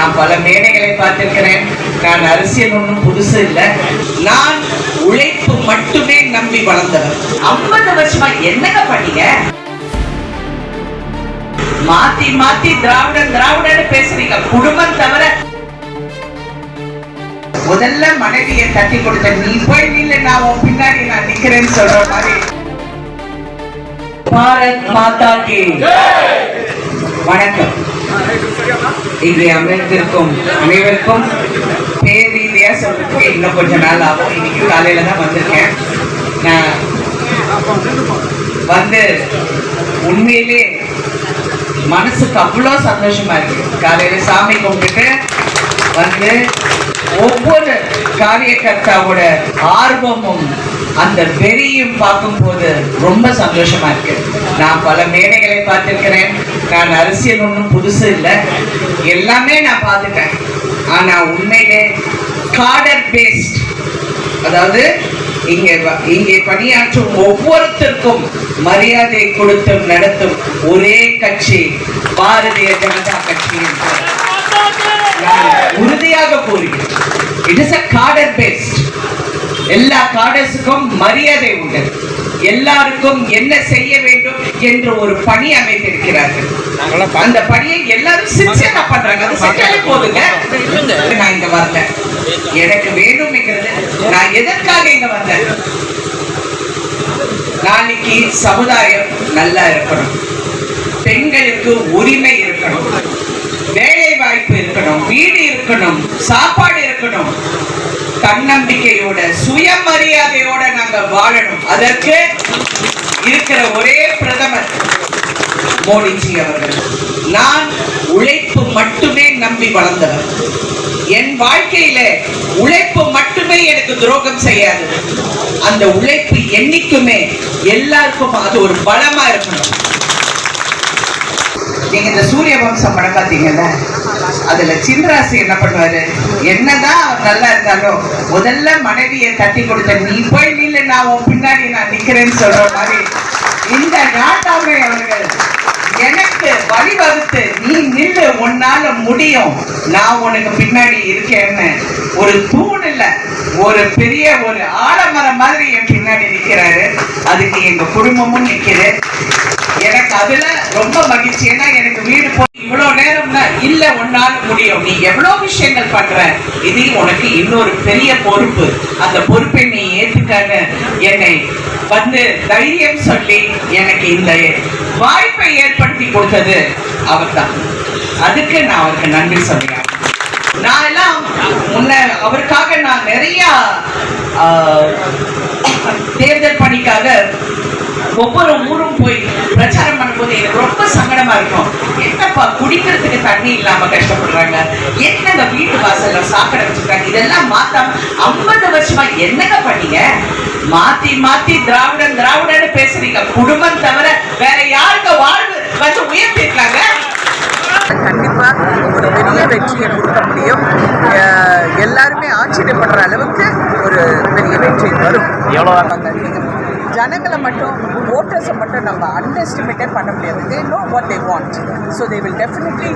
நான் பல மேடைகளை பார்த்திருக்கிறேன். நான் அரசியல் ஒன்றும் புதுசு இல்லை. நான் உழைப்பு மட்டுமே நம்பி வளர்ந்தவன். ஐம்பது வருஷமா என்னங்க பண்ணீங்க? மாத்தி மாத்தி திராவிடன் திராவிடன்னு பேசுறீங்க. குடும்பம் தவிர முதல்ல மனைவியை தட்டி கொடுத்த நீ போய் நில்ல நான் உன் பின்னாடி நான் நிக்கிறேன்னு சொல்ற மாதிரி. பாரத் மாதா கி. வணக்கம். இங்கே அமைந்திருக்கும் அனைவருக்கும் பேரீதியா சொல்றதுக்கு இன்னும் கொஞ்ச நாள் ஆகும். இன்னைக்கு காலையில தான் வந்திருக்கேன். நான் வந்து உண்மையிலே மனசுக்கு அவ்வளோ சந்தோஷமா இருக்கு. காலையில சாமி கும்பிட்டுட்டு வந்து ஒவ்வொரு காரியகர்த்தாவோட ஆர்வமும் அந்த வெறியும் பார்க்கும்போது ரொம்ப சந்தோஷமா இருக்கு. நான் பல மேடைகளை பார்த்திருக்கிறேன். நான் அரசியல் ஒன்றும் புதுசு இல்லை. எல்லாமே நான் பார்த்துட்டேன். ஆனால் உண்மையிலே காடர் பேஸ்ட் அதாவது இங்கே இங்கே பணியாற்றும் ஒவ்வொருத்தருக்கும் மரியாதை கொடுத்து நடத்தும் ஒரே கட்சி பாரதிய ஜனதா கட்சி நான் உறுதியாக கூறுகிறேன். It is a cadre based எல்லா காடர்ஸுக்கும் மரியாதை உண்டு. எல்லாருக்கும் என்ன செய்ய வேண்டும் என்று ஒரு பணி அமைத்திருக்கிறார்கள். அந்த பணியை எல்லாரும் சின்சியரா பண்றாங்க. அது செஞ்சாலே போதுங்க. நான் இங்க வரல. எனக்கு வேண்டும்ங்கிறது நான் எதற்காக இங்க வந்தேன் நாளைக்கு சமுதாயம் நல்லா இருக்கணும். பெண்களுக்கு உரிமை இருக்கணும். வேலை வாய்ப்பு இருக்கணும். வீடு இருக்கணும். சாப்பாடு இருக்கணும். தன்னம்பிக்கையோட சுயமரியாதையோட நாங்க வாழணும். அதற்கு இருக்கிற ஒரே பிரதமர் மோடிஜி அவர்கள். நான் உழைப்பு மட்டுமே நம்பி வளர்ந்தவர். என் வாழ்க்கையில உழைப்பு மட்டுமே எனக்கு துரோகம் செய்யாது. அந்த உழைப்பு என்னைக்குமே எல்லாருக்கும் அது ஒரு பலமா இருக்கணும். நீங்க இந்த சூரிய வம்சம் படம் பார்த்தீங்கல்ல அதுல சின்ராசி என்ன பண்ணுவாரு? என்னதான் அவர் நல்லா இருந்தாலும் முதல்ல மனைவியை தட்டி கொடுத்த நீ போய் நீல நான் உன் பின்னாடி நான் நிக்கிறேன்னு சொல்ற மாதிரி இந்த நாட்டாமை அவர்கள் எனக்கு வழிவகுத்து நீ நில்லு உன்னால முடியும். நான் உனக்கு பின்னாடி இருக்கேன்னு. ஒரு தூண் இல்ல ஒரு பெரிய ஒரு ஆலமரம் மாதிரி என் பின்னாடி நிக்கிறாரு. அதுக்கு எங்க குடும்பமும் நிக்குது. எனக்கு அதுல ரொம்ப மகிழ்ச்சி. ஏன்னா எனக்கு வீடு போய் இவ்வளவு நேரம்னா இல்ல உன்னால முடியும். நீ எவ்வளவு விஷயங்கள் பண்ற? இது உனக்கு இன்னொரு பெரிய பொறுப்பு. அந்த பொறுப்பை நீ ஏத்துக்காக என்னை வந்து தைரியம் சொல்லி எனக்கு இந்த வாய்ப்பை ஏற்படுத்தி கொடுத்தது அவர்தான். அதுக்கு நான் அவருக்கு நன்றி சொல்றேன் நான் எல்லாம் முன்ன அவருக்காக நான் நிறைய தேர்தல் பணிக்காக ஒவ்வொரு ஊரும் போய் பிரச்சாரம் பண்ணும்போது எனக்கு ரொம்ப சங்கடமா இருக்கும். என்னப்பா குடிக்கிறதுக்கு தண்ணி இல்லாம கஷ்டப்படுறாங்க? என்னங்க வீட்டு வாசல்ல சாக்கடை வச்சிருக்காங்க? இதெல்லாம் மாத்தாம ஐம்பது வருஷமா என்னங்க பண்ணீங்க? மாத்தி மாத்தி திராவிடன் திராவிடன்னு பேசுறீங்க. குடும்பம் தவிர வேற யாருங்க வாழ்வு வந்து உயர்த்திருக்காங்க? கண்டிப்பா ஒரு பெரிய வெற்றியை கொடுக்க முடியும். எல்லாருமே ஆச்சரியப்படுற அளவுக்கு ஒரு பெரிய வெற்றி வரும். எவ்வளோ ஜனங்களை மட்டும் ஓட்டர்ஸை மட்டும் நம்ம அண்டர் எஸ்டிமேட்டே பண்ண முடியாது. They know what they want so they will definitely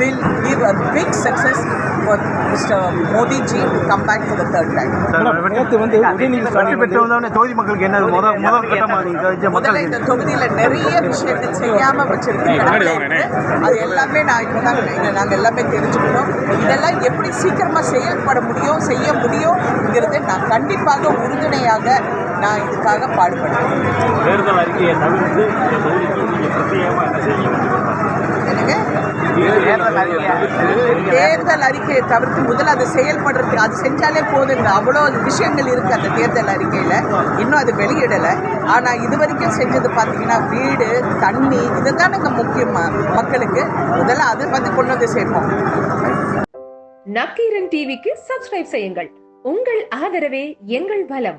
will give a big success for mister Modiji come back to the third time நேற்று வந்து தொகுதி மக்களுக்கு என்ன? முதல் முதல் கட்டமாக நீங்கள் முதல்ல இந்த தொகுதியில நிறைய விஷயங்கள் செய்யாம வச்சிருக்கேன் அது எல்லாமே நான் இப்போ தான் இங்க நாங்க எல்லாமே தெரிஞ்சுக்கிட்டோம். இதெல்லாம் எப்படி சீக்கிரமா செயல்பட முடியும் செய்ய முடியுங்கிறது நான் கண்டிப்பாக உறுதுணையாக நான் இதுக்காக பாடுபடுறேன். தேர்தல் அறிக்கையை தவிர்த்து தேர்தல் அறிக்கையை தவிர்த்து முதல்ல அது செயல்படுறதுக்கு அது செஞ்சாலே போதுங்க. அவ்வளோ விஷயங்கள் இருக்குது அந்த தேர்தல் அறிக்கையில். இன்னும் அது வெளியிடலை. ஆனால் இது வரைக்கும் செஞ்சது பார்த்தீங்கன்னா வீடு தண்ணி இதுதானுங்க முக்கியமா மக்களுக்கு. முதல்ல அது வந்து கொண்டு வந்து சேர்ப்போம். நக்கீரன் டிவிக்கு சப்ஸ்கிரைப் செய்யுங்கள். உங்கள் ஆதரவே எங்கள் பலம்